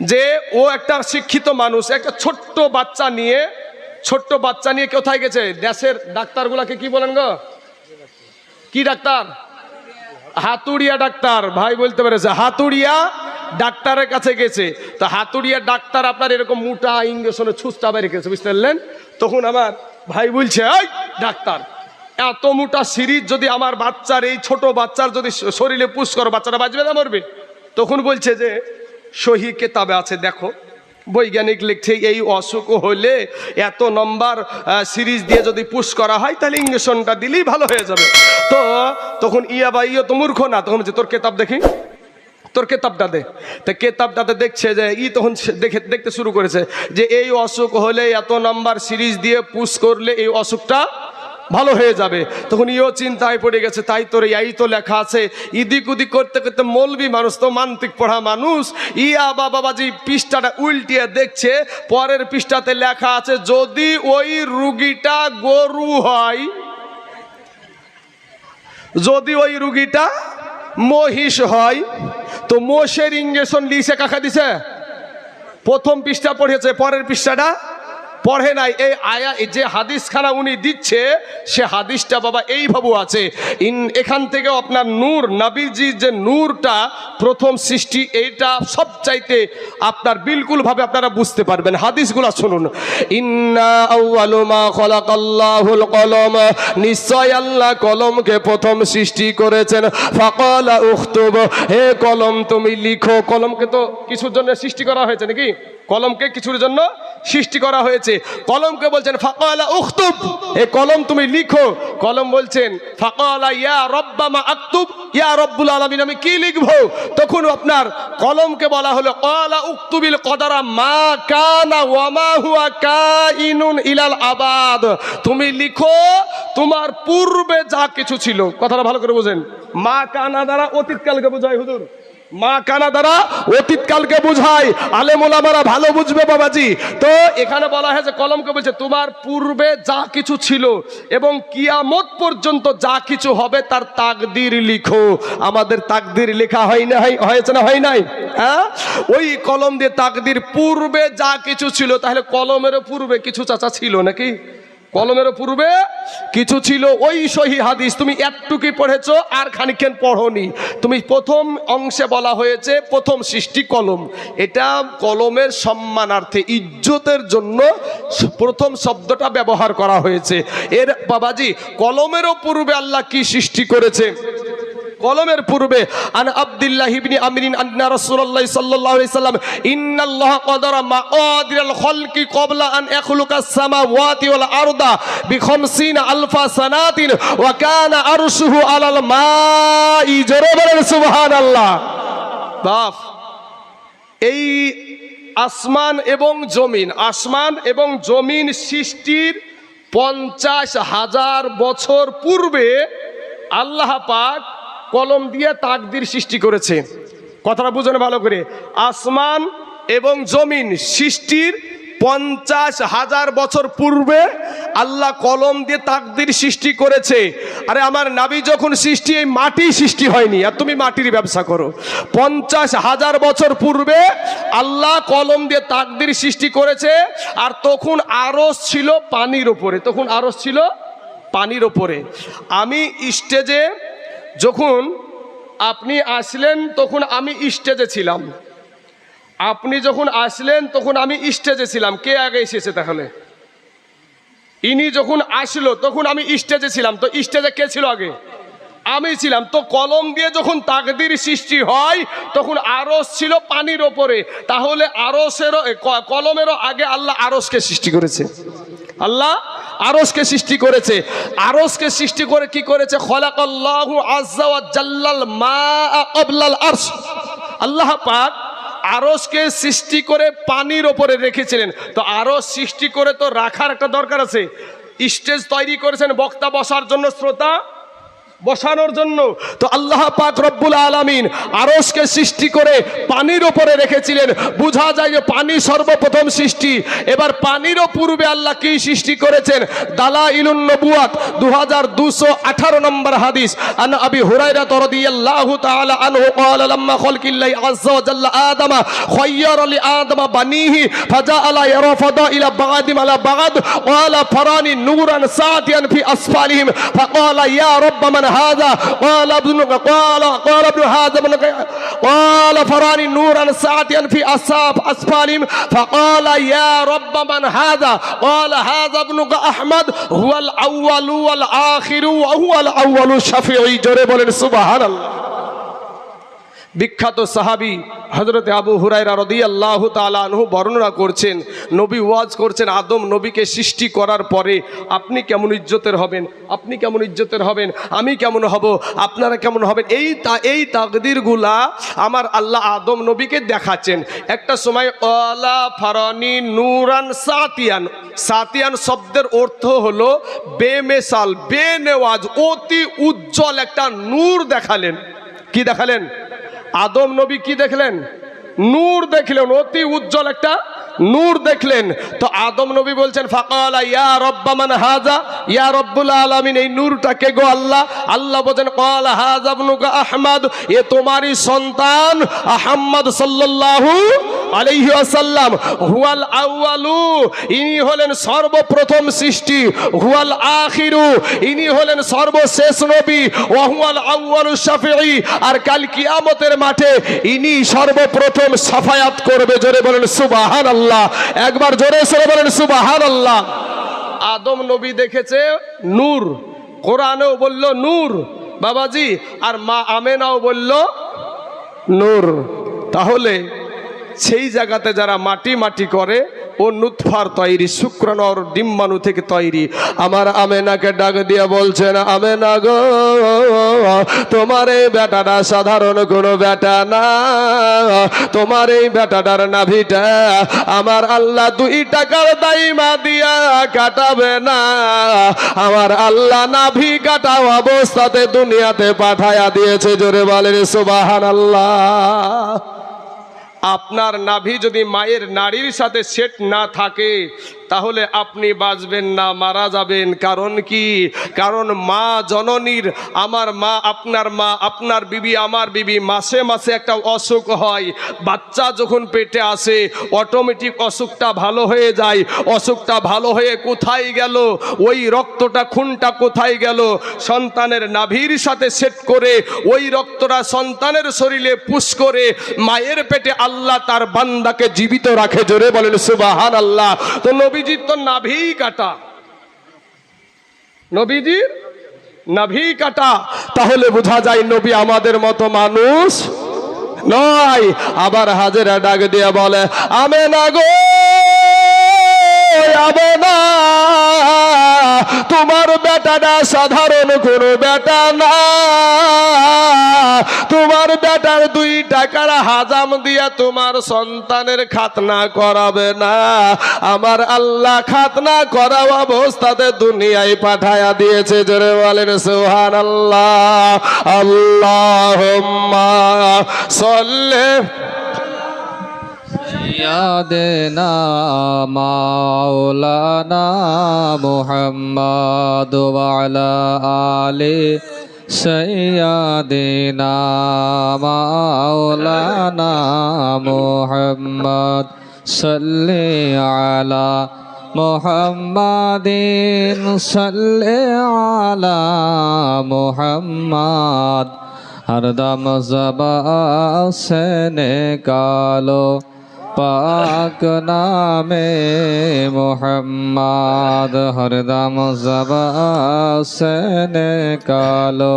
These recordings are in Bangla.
যে ও একটা শিক্ষিত মানুষ, একটা ছোট্ট বাচ্চা নিয়ে, ছোট্ট বাচ্চা নিয়ে কোথায় গেছে? দেশের ডাক্তারগুলাকে কি বলেন গো? কি ডাক্তার? হাতুড়িয়া ডাক্তার, ভাই বলতে পেরেছে, হাতুড়িয়া ডাক্তারের কাছে গেছে। তো হাতুড়িয়া ডাক্তার আপনার এরকম মোটা ইঞ্জেকশনে ছুঁচটা বের গেছে, বুঝতে পারলেন? তখন আমার ভাই বলছে, এই ডাক্তার, এত মোটা সিরিজ যদি আমার বাচ্চার, এই ছোট বাচ্চার যদি শরীরে পুশ করো, বাচ্চাটা বাঁচবে না, মরবে? তখন বলছে যে সহি কেতাবে আছে, দেখো। বৈজ্ঞানিক লিখছে, এই অসুখ হলে এত নম্বর সিরিজ দিয়ে যদি পুশ করা হয়, তাহলে ইঞ্জেকশনটা দিলেই ভালো হয়ে যাবে। তো তখন, ইয়া বা ইয়ে তো মূর্খ না? তখন যে তোর কেতাব দেখি, তোর কেতাবটা দে। তো কেতাবটাতে দেখছে যে, ই তখন দেখে, দেখতে শুরু করেছে যে, এই অসুখ হলে এত নাম্বার সিরিজ দিয়ে পুশ করলে এই অসুখটা ভালো হয়ে যাবে। তখন ইও চিন্তায় পড়ে গেছে, তাই তোর এই তো লেখা আছে ইদিক উদিক করতে করতে মলবি মানুষ তো মান্তিক পড়া মানুষ। ইয়া বা বাবাজি পৃষ্ঠাটা উল্টিয়ে দেখছে, পরের পৃষ্ঠাতে লেখা আছে, যদি ওই রুগীটা গরু হয়, যদি ওই রুগীটা মহিষ হয়, তো মোষের ইঞ্জেকশন লিসে কাকা দিছে প্রথম পৃষ্ঠা পড়েছে, পরের পৃষ্ঠাটা পড়ে নাই। এই আয়া যে হাদিসখানা উনি দিচ্ছে, সে হাদিসটা বাবা এইভাবে আছে। ইন, এখান থেকে আপনার নূর নাবিজির যে নূরটা, প্রথম সৃষ্টি, এইটা সব চাইতে আপনার বিলকুল ভাবে আপনারা বুঝতে পারবেন। হাদিসগুলা শুনুন। নিশ্চয় আল্লাহ কলমকে প্রথম সৃষ্টি করেছেন। ফাকালা উখতুব, হে কলম তুমি লিখো। কলমকে তো কিছুর জন্য সৃষ্টি করা হয়েছে নাকি? কলমকে কিছুর জন্য সৃষ্টি করা হয়েছে। কলমকে বলছেন, ফাকালা উখতুব। এ কলম তুমি লিখো। কলম বলছেন, ফাকালা ইয়া রব্বামা আক্তুব ইয়া রব্বুল আলামিন, আমি কি লিখব? তখন আপনার কলমকে বলা হলো ক্বালা উক্তুবিল কদারা মা কানা ওয়া মা হুয়া কাইনুন ইলাল আবাদ। তুমি লিখো, তোমার পূর্বে যা কিছু ছিল। কথাটা ভালো করে বোঝেন। মা কানা দ্বারা অতীতকালকে বোঝায়, হুজুর। মা কানা দ্বারা অতীতকালকে বুঝায় আলেমোলামারা ভালো বুঝবে বাবাজি। তো এখানে বলা হয়েছে, কলমকে বলছে, তোমার পূর্বে যা কিছু ছিল এবং কিয়ামত পর্যন্ত যা কিছু হবে তার তাকদির লিখো। আমাদের তাকদির লেখা হয় না, হয়- হয়েছে না, হয় নাই? হ্যাঁ? ওই কলম দিয়ে তাকদির পূর্বে যা কিছু ছিল, তাহলে কলমেরও পূর্বে কিছু চাচা ছিল নাকি? কলমের পূর্বে কিছু ছিল ওই সহি হাদিস। তুমি একটুকি পড়েছ আর খানিকক্ষণ পড়নি। তুমি প্রথম অংশে বলা হয়েছে প্রথম সৃষ্টি কলম। এটা কলমের সম্মানার্থে, ইজ্জতের জন্য প্রথম শব্দটা ব্যবহার করা হয়েছে। এর বাবাজি, কলমেরও পূর্বে আল্লাহ কি সৃষ্টি করেছে? কলমের পূর্বে, আন আব্দুল্লাহ ইবনি আমরিন আন্না রাসূলুল্লাহ সাল্লাল্লাহু আলাইহি সাল্লাম, ইন্নাল্লাহ কদারা মাকাদিরাল খালকি ক্বাবলা আন ইয়াখলুকাস সামাওয়াতি ওয়াল আরদা বি 50 আলফা সানাতিন ওয়া কানা আরশুহু আলাল মাই জোরে বলেন সুবহানাল্লাহ। বাপ এই আসমান এবং জমিন, আসমান এবং জমিন সৃষ্টির পঞ্চাশ হাজার বছর পূর্বে আল্লাহ পাক কলম দিয়ে তাকদির সৃষ্টি করেছে। কথাটা বুঝুন ভালো করে। আসমান এবং জমিন সৃষ্টির পঞ্চাশ হাজার বছর পূর্বে আল্লাহ কলম দিয়ে তাকদির সৃষ্টি করেছে। আরে আমার নাবি যখন সৃষ্টি, এই মাটি সৃষ্টি হয়নি। আর তুমি মাটির ব্যবসা করো। পঞ্চাশ হাজার বছর পূর্বে আল্লাহ কলম দিয়ে তাকদির সৃষ্টি করেছে। আর তখন আরস ছিল পানির ওপরে। তখন আরস ছিল পানির ওপরে। আমি স্টেজে যখন আপনি আসলেন, তখন আমি স্টেজে ছিলাম। আপনি যখন আসলেন, তখন আমি স্টেজে ছিলাম। কে আগে এসেছে তাহলে? ইনি যখন আসলো, তখন আমি স্টেজে ছিলাম। তো স্টেজে কে ছিল আগে? আমি ছিলাম। তো কলম দিয়ে যখন তাকদির সৃষ্টি হয়, তখন আরস ছিল পানির ওপরে। তাহলে আরসেরও কলমেরও আগে আল্লাহ আরসকে সৃষ্টি করেছে। আল্লাহ আরসকে সৃষ্টি করেছে। আরসকে সৃষ্টি করে কি করেছে? খলাকাল্লাহু আজ্জা ওয়া জাল্লাল মা ক্বাবলাল আল্লাহ পাক আরসকে সৃষ্টি করে পানির ওপরে রেখেছিলেন। তো আরস সৃষ্টি করে তো রাখার একটা দরকার আছে। স্টেজ তৈরি করেছেন বক্তা বসার জন্য শ্রোতা। বসানোর জন্য তো আল্লাহ পাক রব্বুল আলামিন আরসকে সৃষ্টি করে পানির ওপরে রেখেছিলেন বোঝা যায় যে পানি সর্বপ্রথম সৃষ্টি এবার পানিরও পূর্বে আল্লাহ কি সৃষ্টি করেছেন দালা ইলুন নবুয়াত দু হাজার দুশো আঠারো নম্বর হাদিস আন আবি হুরাইরা রাদিয়াল্লাহু তাআলা আনহু قال لما خلق الله عز وجل آدم خير لآدم بنيه فجعل يرى فضائل بعضهم على بعض قال فراني نورا ساتيا في أسفلهم فقال يا رب من هذا؟ قال ابن قال قال ابن هذا قال فراني نورا ساتيا في أصاب أسفلهم فقال يا رب من هذا؟ قال هذا ابن أحمد هو الأول والآخر وهو الأول الشفيعي بولن سبحان الله. বিখ্যাত সাহাবি হজরত আবু হুরাইরা রদি আল্লাহ তালু বর্ণনা করছেন, নবী ওয়াজ করছেন, আদম নবীকে সৃষ্টি করার পরে আপনি কেমন ইজ্জতের হবেন, আপনি কেমন ইজ্জতের হবেন, আমি কেমন হব, আপনারা কেমন হবেন, এই তা, এই তাকদিরগুলা আমার আল্লাহ আদম নবীকে দেখাচ্ছেন। একটা সময়, অলা ফারানি নুরান সাতিয়ান সাতিয়ান শব্দের অর্থ হলো বেমেসাল, বেনেওয়াজ, অতি উজ্জ্বল একটা নূর দেখালেন। কি দেখালেন? আদম নবী কি দেখলেন? নূর দেখলেন অতি উজ্জ্বল একটা নূর দেখলেন। তো আদম নবী বলছেন এই কে গো আল্লাহ? আল্লাহ সন্তান সর্বপ্রথম সৃষ্টি। হুয়াল আখিরু, ইনি হলেন সর্বশেষ নবী। ওয়া হুয়াল আউয়ালু শাফিঈ, আর কাল কিয়ামতের মাঠে ইনি সর্বপ্রথম সাফায়াত করবে। জোরে বলেন, সুবহানাল্লাহ। একবার জোরে সরে বলেন সুবহানাল্লাহ। আদম নবী দেখেছে নূর। কোরআনেও বলল নূর। বাবাজি, আর মা আমেনাও বলল নূর। তাহলে সেই জায়গাতে যারা মাটি মাটি করে, ও নুৎফার তৈরি শুক্রাণুর ডিম্বাণু থেকে তৈরি। আমার আমেনাকে ডাক দিয়ে বলছেন, আমেনা গো তোমার এই বেটাটা সাধারণ কোনো বেটা না। তোমার এই বেটাটার নাভিটা আমার আল্লাহ দুই টাকার দাইমা দিয়া কাটাবে না। আমার আল্লাহ নাভি কাটা অবস্থাতে দুনিয়াতে পাঠায়া দিয়েছে, জোরে বলেন সুবাহান আল্লাহ আপনার নাভি যদি মায়ের নারীর সাথে সেট না থাকে তাহলে আপনি বাঁচবেন না, মারা যাবেন। কারণ কি? কারণ মা জননীর, আমার মা আপনার মা, আপনার বিবি আমার বিবি, মাসে মাসে একটা অসুখ হয়। বাচ্চা যখন পেটে আসে অটোমেটিক অসুখটা ভালো হয়ে যায়। অসুখটা ভালো হয়ে কোথায় গেল? ওই রক্তটা, খুনটা কোথায় গেল? সন্তানের নাভির সাথে সেট করে, ওই রক্তটা সন্তানের শরীরে পুশ করে, মায়ের পেটে আল্লাহ তার বান্দাকে জীবিত রাখে। জোরে বলেন সুবাহান আল্লাহ তো নবীজির তো নাভি কাটা। নবীজির নাভি কাটা। তাহলে বোঝা যায় নবী আমাদের মতো মানুষ নয়। আবার হাজেরা ডাক দিয়ে বলে আমে না গো! আবে না। তোমার বেটাটা সাধারণ কোনো বেটা না। তোমার বেটার দুই টাকার হাজাম দিয়া তোমার সন্তানের খাতনা করাবে না। আমার আল্লাহ খাতনা করা অবস্থাতে দুনিয়ায় পাঠায়া দিয়েছে জোরে বলেন সুহান আল্লাহ আল্লাহ সল্লে याद ना मौलाना मोहम्मद वाला आले सयादेना मौलाना मोहम्मद सल्ले आला মোহাম্মাদিন সাল্লে আলা মোহাম্মদ হরদম জবা সেনে কালো পাক নামে মোহাম্মদ হরদম জবা সেনে কালো।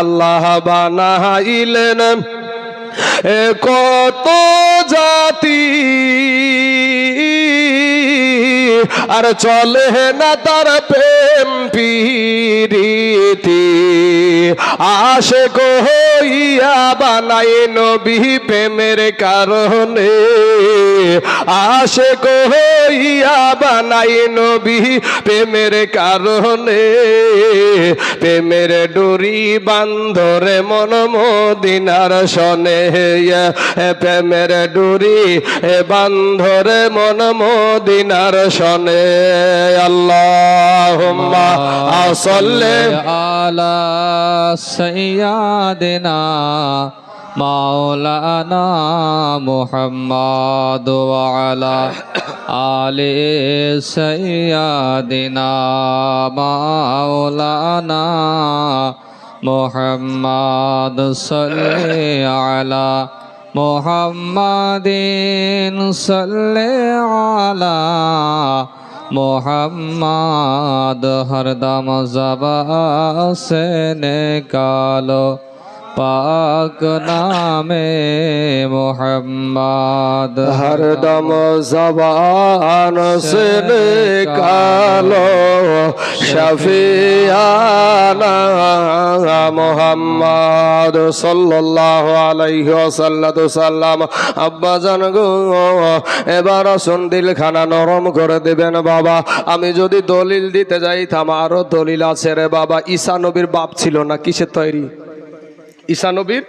আল্লাহ বানাইলেন কত জাতি। আর চলে না তার প্রেম পিরিতি। আশে হইয়া বানাই নবী প্রেমের কারণে। আশে হইয়া বানাই নবী প্রেমের কারণে। প্রেমের ডোরি বান্ধরে মন মদিনার সনে প্রেমের এ বান্ধরে মন মদিনার সনে। আল্লাহ আসলে আলা সৈয়াদিনা مولانا محمد وعلى آل سيدنا مولانا محمد صل على محمد صل على محمد ہر دم زبا سے نکالو পাক নামে মোহাম্মদ। হরদম জবান সে কালো শফিয়ানা মোহাম্মদ সাল্লাল্লাহু আলাইহি ওয়াসাল্লাতু সাল্লাম। আব্বা জান গো, এবার শুন খানা নরম করে দিবেন বাবা। আমি যদি দলিল দিতে যাই থাম আমারও দলিল আছে রে বাবা। ঈসা নবীর বাপ ছিল না, কিসের তৈরি? ঈসা নবীর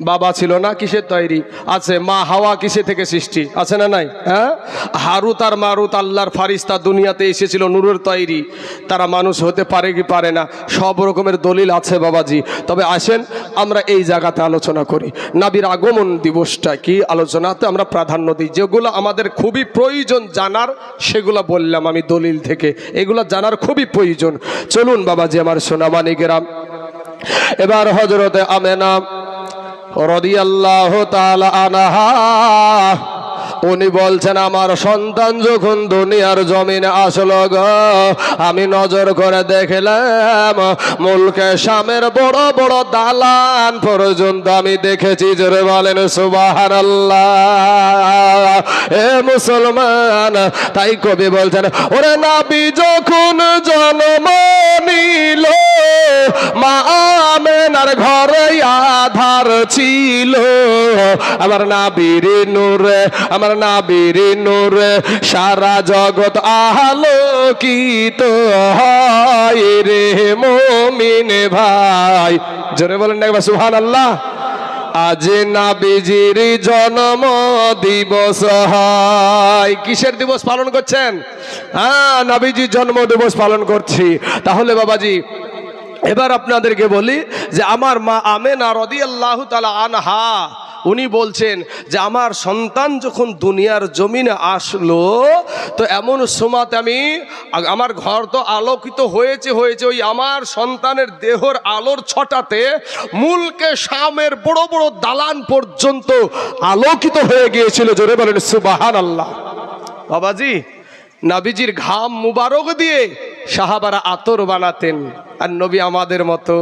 বাবা ছিল না, কিসের তৈরি? আছে, মা হাওয়া কিসে থেকে সৃষ্টি? আছে না নাই? হ্যাঁ? হারুত আর মারুত আল্লাহর ফারিস্তা দুনিয়াতে এসেছিল নূরের তৈরি। তারা মানুষ হতে পারে কি পারে না, সব রকমের দলিল আছে বাবাজি। তবে আসেন, আমরা এই জায়গাতে আলোচনা করি। নাবির আগমন দিবসটা কি? আলোচনাতে আমরা প্রাধান্য দিই। যেগুলো আমাদের খুবই প্রয়োজন জানার, সেগুলো বললাম আমি দলিল থেকে। এগুলো জানার খুবই প্রয়োজন। চলুন বাবাজি, আমার সোনামানিকেরাম এবার হজরতে আমেনা রদি আল্লাহ তালা আনহা উনি বলছেন, আমার সন্তান যখন দুনিয়ার জমিনে আসলো গো, আমি নজর করে দেখলাম, মুলকে শামের বড় বড় দালান পর্যন্ত আমি দেখেছি। জোরে বলেন সুবাহান এ মুসলমান, তাই কবি বলছেন, ওরে নাবি যখন জন্ম নিল, মা আমেনার ঘরে আধার ছিল। আমার নাবির নূরে, আমার নাবির নূরে, সারা জগৎ আলোকিত হয় রে মমিন ভাই। জোরে বলেন একবার সুহান আল্লাহ আজ নাবিজির জন্ম দিবস হয়। কিসের দিবস পালন করছেন? হ্যাঁ নাবিজির জন্ম দিবস পালন করছি। তাহলে বাবাজি, এবার আপনাদেরকে বলি যে আমার মা আমেনা রদি আল্লাহ তালা আনহা উনি বলছেন যে আমার সন্তান যখন দুনিয়ার জমিনে আসলো, তো এমন সময়তে আমি, আমার ঘর তো আলোকিত হয়েছে হয়েছে ওই আমার সন্তানের দেহর আলোর ছটাতে মূলকে শামের বড় বড় দালান পর্যন্ত আলোকিত হয়ে গিয়েছিল। জোরে বলেন সুবাহান আল্লাহ বাবাজি, নাবিজির ঘাম মুবারক দিয়ে সাহাবারা আতর বানাতেন, আর নবী আমাদের মতো।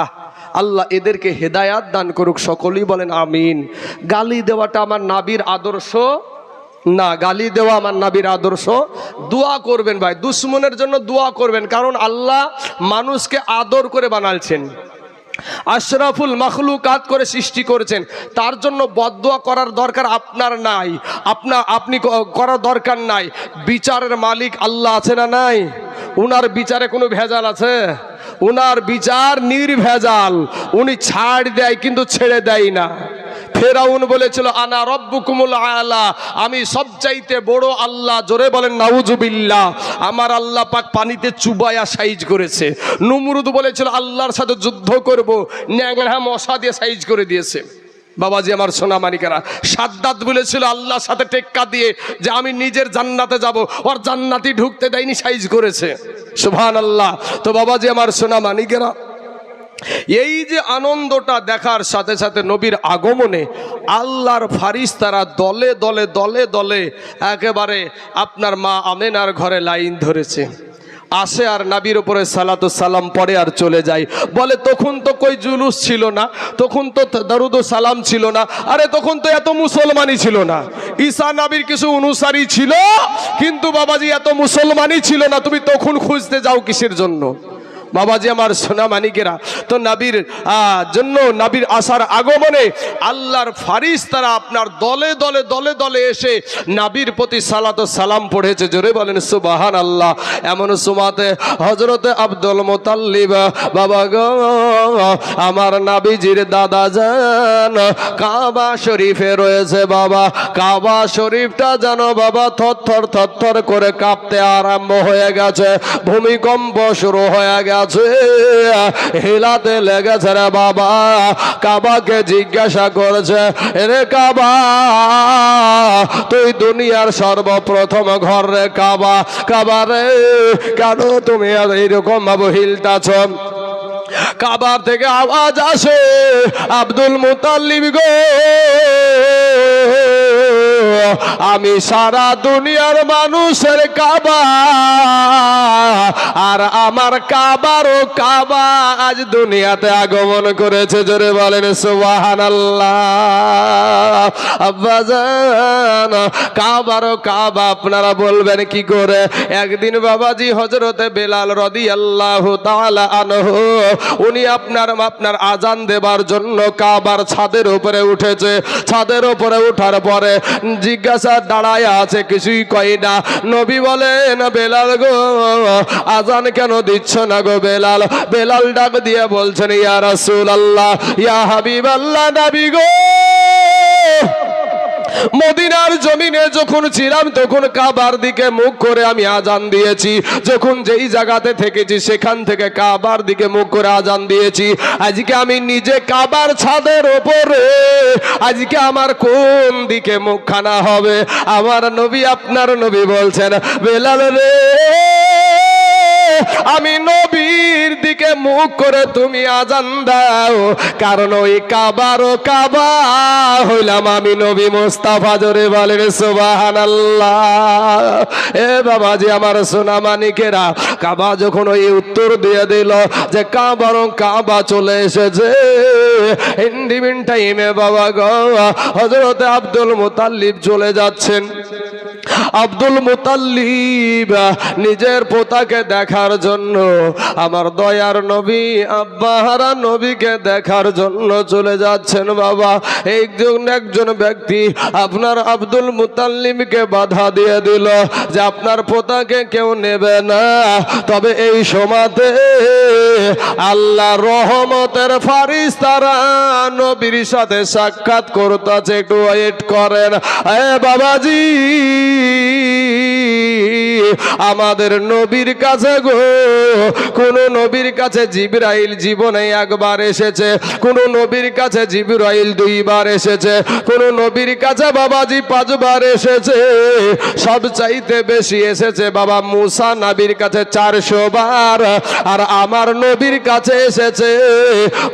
আহ আল্লাহ এদেরকে হেদায়াত দান করুক, সকলেই বলেন আমিন। গালি দেওয়াটা আমার নাবির আদর্শ না, গালি দেওয়া আমার নাবির আদর্শ। দোয়া করবেন ভাই, দুশ্মনের জন্য দোয়া করবেন, কারণ আল্লাহ মানুষকে আদর করে বানালছেন। আশরাফুল মাখলু কাত করে সৃষ্টি করেছেন। তার জন্য বদদোয়া করার দরকার আপনার নাই। আপনা, আপনি করার দরকার নাই। বিচারের মালিক আল্লাহ আছে না নাই? উনার বিচারে কোনো ভেজাল আছে? উনার বিচার নির্ভেজাল। উনি ছাড় দেয় কিন্তু ছেড়ে দেয় না। ফেরাউন বলেছিল, আনা রব্বুকুমুল আলা। আমি সবচাইতে বড় আল্লাহ, জোরে বলেন, নাউজুবিল্লাহ। আমার আল্লাহ পাক পানিতে চুবায়া সাইজ করেছে। নুমরুদ বলেছিল, আল্লাহর সাথে যুদ্ধ করব। ন্যাংরা মশা দিয়ে সাইজ করে দিয়েছে। বাবাজি আমার সোনা মানিকেরা, সাদ্দাত বলেছিল আল্লাহর সাথে টেক্কা দিয়ে যে আমি নিজের জান্নাতে যাব, ওর জান্নাতি ঢুকতে দেয়নি, সাইজ করেছে। সুবহান আল্লাহ তো বাবাজি আমার সোনা মানিকেরা, এই যে আনন্দটা দেখার সাথে সাথে নবীর আগমনে আল্লাহর ফারিস তারা দলে দলে দলে দলে একেবারে আপনার মা আমেনার ঘরে লাইন ধরেছে। আসে আর নাবির ওপরে সালাতো সালাম পরে আর চলে যায়। বলে, তখন তো কই জুলুস ছিল না? তখন তো দারুদ সালাম ছিল না? আরে, তখন তো এত মুসলমানই ছিল না। ঈশা নাবির কিছু অনুসারী ছিল, কিন্তু বাবাজি এত মুসলমানই ছিল না। তুমি তখন খুঁজতে যাও কিসের জন্য? বাবাজি আমার সোনা মানিকেরা, তো নাবির জন্য নাবির আসার আগমনে আল্লাহর ফারিস তারা আপনার দলে দলে দলে দলে এসে নাবির প্রতি সালাত সালাম পড়েছে। জোরে বলেন সুবাহান আল্লাহ এমন সুমাতে হজরতে আব্দুল মোতাল্লিব, বাবা গো, আমার নাবিজির দাদা যান কাবা শরীফে রয়েছে বাবা। কাবা শরীফটা যেন বাবা থরথর থরথর করে কাঁপতে আরম্ভ হয়ে গেছে। ভূমিকম্প শুরু হয়ে গেছে। হিলাতে লেগেছে রে বাবা। কাবাকে জিজ্ঞাসা করেছে রে কাবা, তুই দুনিয়ার সর্বপ্রথম ঘর রে কাবা। কাবা রে, কেন তুমি আর এইরকম ভাবে হিলতাছ? কাবার থেকে আওয়াজ আসে, আব্দুল মুতাল্লিব গো আমি সারা দুনিয়ার মানুষের কাবা। আর আমার কাবারও কাবা আজ দুনিয়াতে আগমন করেছে, জোরে বলেন সুবাহান কাবারও কাবা, আপনারা বলবেন কি করে? একদিন বাবাজি হজরতে বেলাল রদি আল্লাহ আনহু, উনি আপনার আপনার আজান দেবার জন্য কাবার ছাদের উপরে উঠেছে। ছাদের উপরে উঠার পরে জিজ্ঞাসা দাঁড়ায় আছে, কিছুই কয় না। নবী বলেন, বেলাল গো, আজান কেন দিচ্ছ না গো বেলাল? বেলাল ডাক দিয়ে বলছেন, ইয়া রাসূল আল্লাহ ইয়া হাবিব আল্লাহ নবী গো মদিনার জমিনে যখন ছিলাম, তখন কাবার দিকে মুখ করে আমি আজান দিয়েছি। যখন যেই জায়গাতে থেকেছি, সেখান থেকে কাবার দিকে মুখ করে আজান দিয়েছি। আজকে আমি নিজে কাবার ছাদের ওপরে। আজকে আমার কোন দিকে মুখখানা হবে? আমার নবী, আপনার নবী বলছেন, বেলাল রে, আমি নবীর দিকে মুখ করে তুমি আজান দাও। কারণ ওই কাবার ও কাবা হইলাম আমি নবী মোস্তাফা জোরে বলেন সুবাহান এ বাবাজি, আমার সোনা মানিকেরা, কাবা যখন ওই উত্তর দিয়ে দিল যে কাবার কাবা চলে এসেছে ইন্ডিমিন টাইমে বাবা গো হজরতে আব্দুল মুতাল্লিব চলে যাচ্ছেন। আব্দুল মুতাল্লিব নিজের পোতাকে দেখার জন্য, আমার দয়ার নবী আব্বাহারা নবীকে দেখার জন্য চলে যাচ্ছেন বাবা। একজন একজন ব্যক্তি আপনার আব্দুল মুতাল্লিমকে বাধা দিয়ে দিল যে আপনার পোতাকে কেউ নেবে না। তবে এই সমাতে আল্লাহ রহমতের ফারিস তারা নবীর সাথে সাক্ষাৎ করতেছে, একটু ওয়েট করেন। এ বাবাজি আমাদের নবীর কাছে গো, কোন নবীর কাছে জিবরাইল জীবনে একবার এসেছে, কোন নবীর কাছে জিবরাইল দুইবার এসেছে, কোন নবীর কাছে বাবাজি পাঁচবার এসেছে, সব চাইতে বেশি এসেছে বাবা মুসা নবীর কাছে চারশো বার আর আমার নবীর কাছে এসেছে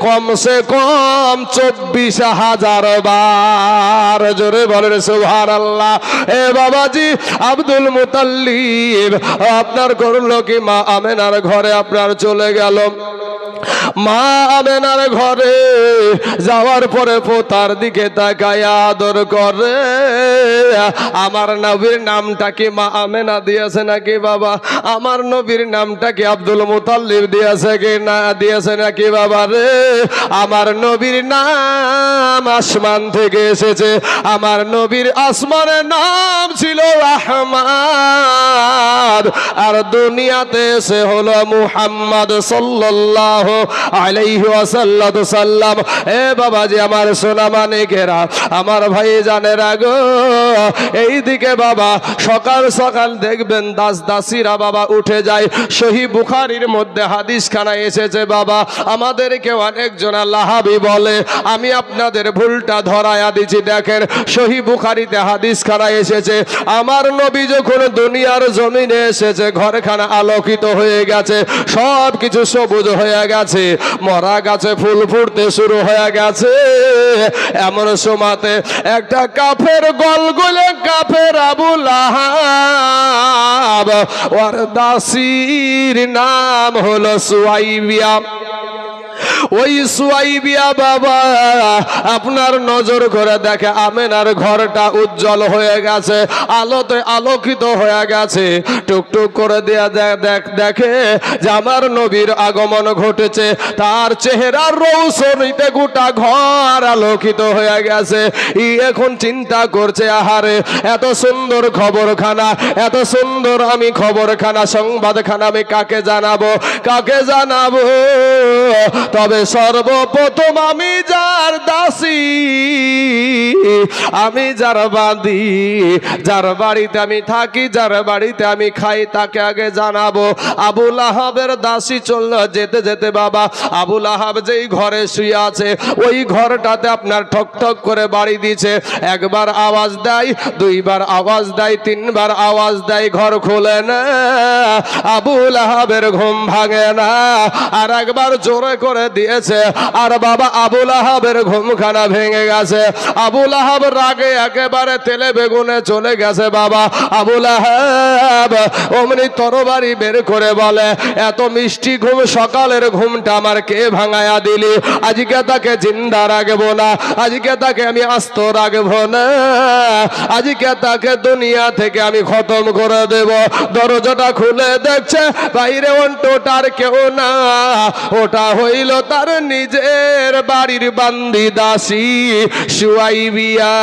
কমসে কম চব্বিশ হাজার বার জোরে বলেন সুভার আল্লাহ এ বাবাজি আব্দুল মুতাল্লিব আপনার করল কি মা আমেনার ঘরে আপনার চলে গেল। মা আমেনার ঘরে যাওয়ার পরে পোতার দিকে তাকায় আদর করে। আমার নবীর নামটা কি মা আমেনা দিয়েছে নাকি বাবা? আমার নবীর নামটা কি আব্দুল মুতাল্লিব দিয়েছে কি না দিয়েছে নাকি বাবা রে? আমার নবীর নাম আসমান থেকে এসেছে। আমার নবীর আসমানের নাম ছিল রহমান। আর দুনিয়াতে এসে হলো মুহাম্মদ সাল্লাল্লাহু আলাইহি এ বাবাজি, আমার সোনা মানিকেরা, আমার ভাই এইদিকে বাবা, সকাল সকাল দেখবেন দাস দাসীরা বাবা উঠে যায়। সহি বুখারির মধ্যে এসেছে বাবা, আমাদেরকে অনেকজন বলে, আমি আপনাদের ভুলটা ধরায়া দিচ্ছি দেখেন, সহি বুখারিতে হাদিস খানা এসেছে, আমার নবী যখন দুনিয়ার জমিনে এসেছে, ঘরখানা আলোকিত হয়ে গেছে সব কিছু সবুজ হয়ে গেছে মরা গাছে ফুল ফুটতে শুরু হয়ে গেছে। এমন সময়তে একটা কাফের গলগুলে কাফের আবুল আহাব ওর দাসির নাম হলো সুয়াইবিয়া। ওই সুয়াইবিয়া বাবা, আপনার নজর করে দেখে আমেনার ঘরটা উজ্জ্বল হয়ে গেছে, আলোতে আলোকিত হয়ে গেছে। টুকটুক করে দেয়া দেখ দেখ যে আমার নবীর আগমন ঘটেছে, তার চেহারার রৌশনীতে গোটা ঘর আলোকিত হয়ে গেছে। ই এখন চিন্তা করছে, আহারে, এত সুন্দর খবরখানা, এত সুন্দর আমি খবরখানা, সংবাদখানা আমি কাকে জানাব? কাকে জানাব? তবে সর্বপ্রথম আমি যার দাসী, আমি যার বাঁধি যার বাড়িতে আমি থাকি, যার বাড়িতে আমি খাই, তাকে আগে জানাব। আবুল আহাবের দাসী চলল যেতে যেতে বাবা, আবুল আহাব যেই ঘরে শুয়ে আছে, ওই ঘরটাতে আপনার ঠক ঠক করে বাড়ি দিছে। একবার আওয়াজ দেয়, দুইবার আওয়াজ দেয়, তিনবার আওয়াজ দেয়, ঘর খোলে না। আবুল আহাবের ঘুম ভাঙে না। আর একবার জোরে করে দিয়েছে। আর বাবা আবুল আহাবের ঘুমখানা ভেঙে গেছে। আবুল আহাব রাগে একেবারে তেলে বেগুনে চলে গেছে বাবা। আবুল আহাব অমনি তরবারি বের করে বলে, এত মিষ্টি ঘুম, সকালের ঘুমটা আমার কে ভাঙায়া দিলি? আজকে তাকে জিন্দা রাখব না। আজকে তাকে আমি আস্ত রাখব না। আজকে তাকে দুনিয়া থেকে আমি খতম করে দেব। দরজাটা খুলে দেখছে, বাইরে অন্টোটার কেউ না। ওটা হইল তার নিজের বাড়ির বান্দি দাসী সুয়াইবিয়া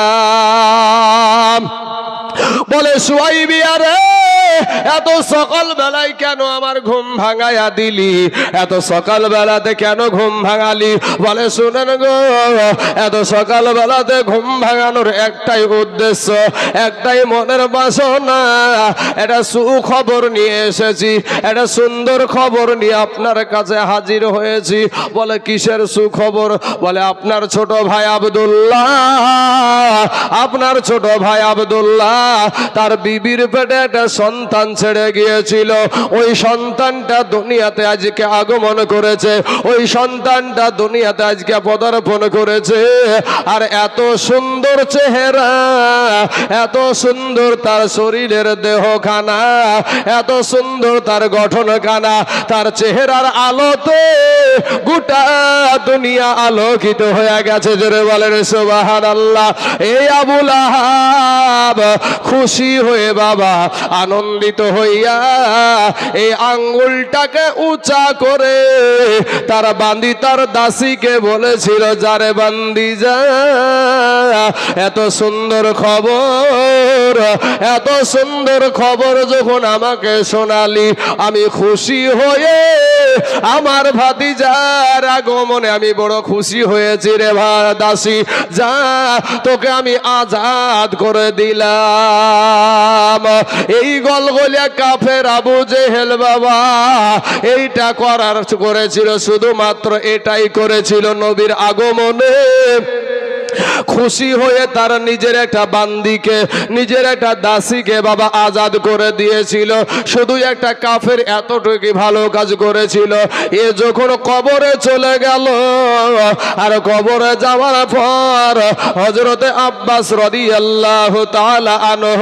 বলে, সুয়াইবিয়া এত সকাল বেলায় কেন আমার ঘুম ভাঙায়া দিলি? এত সকাল বেলাতে কেন ঘুম ভাঙালি? বলে, শুনেন গো, এত সকাল বেলাতে ঘুম ভাঙানোর একটাই উদ্দেশ্য, একটাই মনের বাসনা। এটা সুখবর নিয়ে এসেছি, একটা সুন্দর খবর নিয়ে আপনার কাছে হাজির হয়েছি। বলে, কিসের সুখবর? বলে, আপনার ছোট ভাই আবদুল্লাহ, আপনার ছোট ভাই আবদুল্লাহ তার বিবির পেটে একটা সন্তান ছেড়ে গিয়েছিল। ওই সন্তানটা দুনিয়াতে আজকে আগমন করেছে। ওই সন্তানটা দুনিয়াতে আজকে পদার্পণ করেছে। আর এত সুন্দর চেহারা, এত সুন্দর তার শরীরের দেহখানা, এত সুন্দর তার গঠন খানা তার চেহারার আলোতে গোটা দুনিয়া আলোকিত হয়ে গেছে। জোরে বলেন সুবাহান আল্লাহ এই আবুল আহাব খুশি হয়ে বাবা আনন্দিত হইয়া এই আঙ্গুলটাকে উঁচা করে তার বান্দি তার দাসীকে বলেছিল, যারে বান্দি যা, এত সুন্দর খবর, এত সুন্দর খবর যখন আমাকে শোনালি, আমি খুশি হয়ে আমার ভাতিজার আগমনে আমি বড় খুশি হয়েছি রে দাসী যা, তোকে আমি আজাদ করে দিলাম। এই গল গলগলিয়া কাফের আবু জেহেল বাবা, এইটা করার করেছিল, শুধুমাত্র এটাই করেছিল নবীর আগমনে। খুশি হয়ে তার নিজের একটা বান্দিকে, নিজের একটা দাসীকে বাবা আজাদ করে দিয়েছিল। শুধু একটা কাফের এতটুকু ভালো কাজ করেছিল। এ যখন কবরে চলে গেল, আর কবরে যাওয়ার পর হজরতে আব্বাস রদি আল্লাহ আনহ,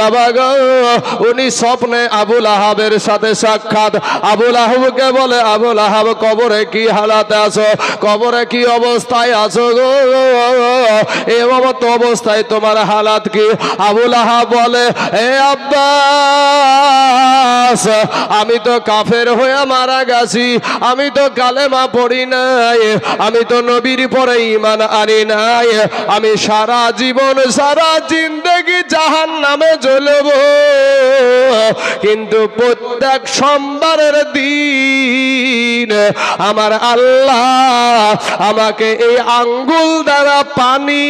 বাবা গো, উনি স্বপ্নে আবুল আহাবের সাথে সাক্ষাৎ। আবুল আহাবকে বলে, আবুল আহাব, কবরে কি হালাতে আছো? কবরে কি অবস্থায় আছো গো? এমত অবস্থায় তোমার হালাত কি? আবুল আহাব বলে, এ আব্বাস, আমি তো কাফের হয়ে মারা গেছি, আমি তো কালেমা পড়ি নাই, আমি তো নবীর পরে ইমান আনি নাই, আমি সারা জীবন, সারা জিন্দগি জাহান নামে জ্বলব। কিন্তু প্রত্যেক সোমবারের দিন আমার আল্লাহ আমাকে এই আঙ্গুল দ্বারা পানি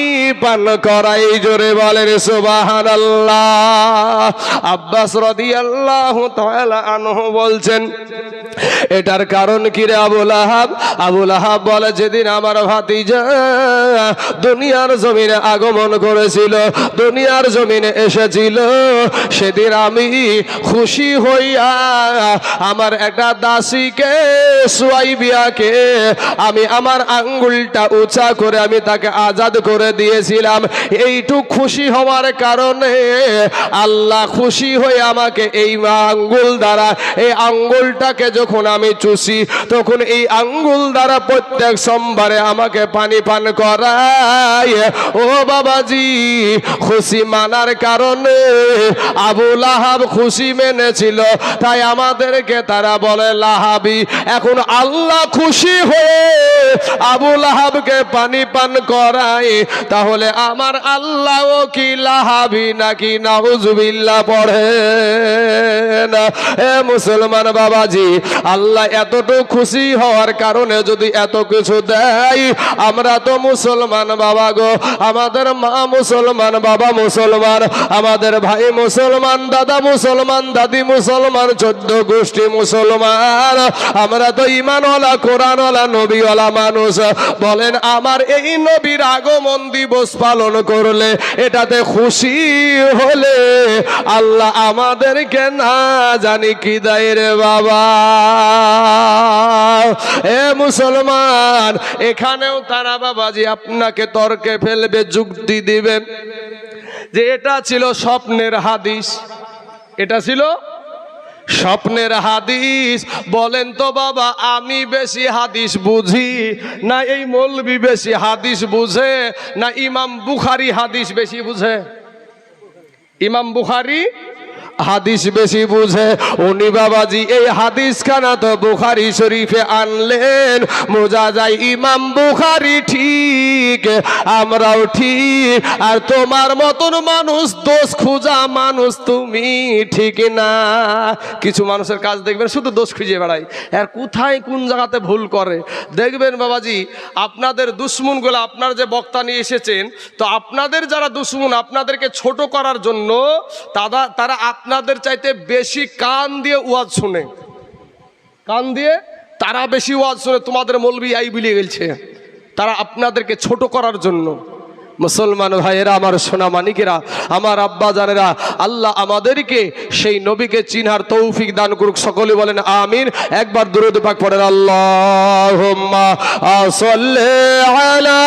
পান করাই জোরে বলেন সুবাহান আল্লাহ আব্বাস রদি আল্লাহ আনহু বলছেন, এটার কারণ কি রে আবুল আহাব আবুল আহাব বলে, যেদিন আমার ভাতিজা দুনিয়ার জমিনে আগমন করেছিল, দুনিয়ার জমিনে এসেছিল, সেদিন আমি খুশি হইয়া আমার একটা দাসীকে, সুয়াইবিয়াকে, আমি আমার আঙ্গুলটা উঁচা করে আমি তাকে আজাদ করে দিয়েছিলাম। এইটুক খুশি হওয়ার কারণে আল্লাহ খুশি হয়ে আমাকে এই আঙ্গুল দ্বারা, এই আঙ্গুলটাকে যখন আমি চুষি, তখন এই আঙ্গুল দ্বারা প্রত্যেক সোমবারে আমাকে পানি পান করায়। ও বাবাজি, খুশি মানার কারণে আবু লাহাব খুশি মেনেছিল, তাই আমাদেরকে তারা বলে, লাহাবি, এখন আল্লাহ খুশি হয়ে আবু লাহাবকে পানি পান করায় তাহলে আমার আল্লাহ কি লাহাবি নাকি নাউজুবিল্লা পড়ে? না এ মুসলমান বাবাজি, আল্লাহ এতটুকু খুশি হওয়ার কারণে যদি এত কিছু দেয়, আমরা তো মুসলমান বাবা গো, আমাদের মা মুসলমান, বাবা মুসলমান, আমাদের ভাই মুসলমান, দাদা মুসলমান, দাদি মুসলমান, চোদ্দ গোষ্ঠী মুসলমান, আমরা তো ইমানওয়ালা, কোরআনওয়ালা, নবীওয়ালা মানুষ। বলেন, আমার এই নবীর আগমন দিবস পালন করলে এটাতে খুশি হলে আল্লাহ আমাদেরকে না জানি কি দেয় রে বাবা। এ মুসলমান, এখানেও তারা বাবাজি আপনাকে তর্কে ফেলবে, যুক্তি দিবেন যে এটা ছিল স্বপ্নের হাদিস। এটা ছিল স্বপ্নের হাদিস। বলেন তো বাবা, আমি বেশি হাদিস বুঝি, না এই মৌলবি বেশি হাদিস বুঝে, না ইমাম বুখারি হাদিস বেশি বুঝে? ইমাম বুখারি হাদিস বেশি বুঝে। উনি বাবাজি, এই হাদিস খানা তো বুখারি শরীফে আনলেন। মোজা যায় ইমাম বুখারি ঠিক, আমরাও ঠিক। আর তোমার মতন মানুষ, দোষ খুঁজা মানুষ তুমি ঠিক না। কিছু মানুষের কাজ দেখবেন, শুধু দোষ খুঁজে বেড়ায়। আর কোথায় কোন জায়গাতে ভুল করে? দেখবেন বাবাজি, আপনাদের দুশ্মনগুলো আপনার যে বক্তা নিয়ে এসেছেন, তো আপনাদের যারা দুশ্মন, আপনাদেরকে ছোট করার জন্য তারা তারা আপনাদের চাইতে বেশি কান দিয়ে ওয়াজ শুনে। কান দিয়ে তারা বেশি ওয়াজ শুনে, তোমাদের মলবি আই বিলিয়ে গেছে তারা আপনাদেরকে ছোট করার জন্য। মুসলমান ভাইয়েরা, আমার সোনা মানিকেরা, আমার আব্বা জানেরা, আল্লাহ আমাদেরকে সেই নবীকে চিনহার তৌফিক দান করুক। সকলে বলেন আমিন। একবার দুরুদ পাক পড়েন আল্লাহ আলা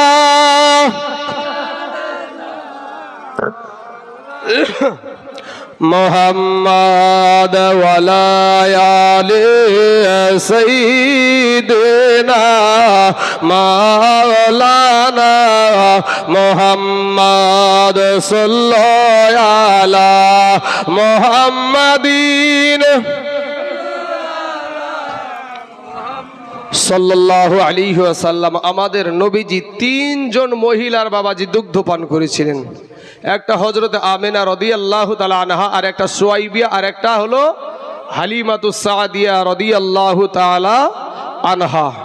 মোহাম্মদ ওয়ালায়ালে সঈদনা মাওলানা মোহাম্মদ সাল্লাল্লাহু মোহাম্মদিন সাল্লাল্লাহু আলাইহি ওয়াসাল্লাম। আমাদের নবীজি তিনজন মহিলার বাবাজি দুগ্ধ পান করেছিলেন। একটা হজরত আমেনা আল্লাহু তালা আর একটা সোয়াইবিয়া আর একটা হলো হালিমাতুসাদিয়া রদি আল্লাহ তালা আনহা।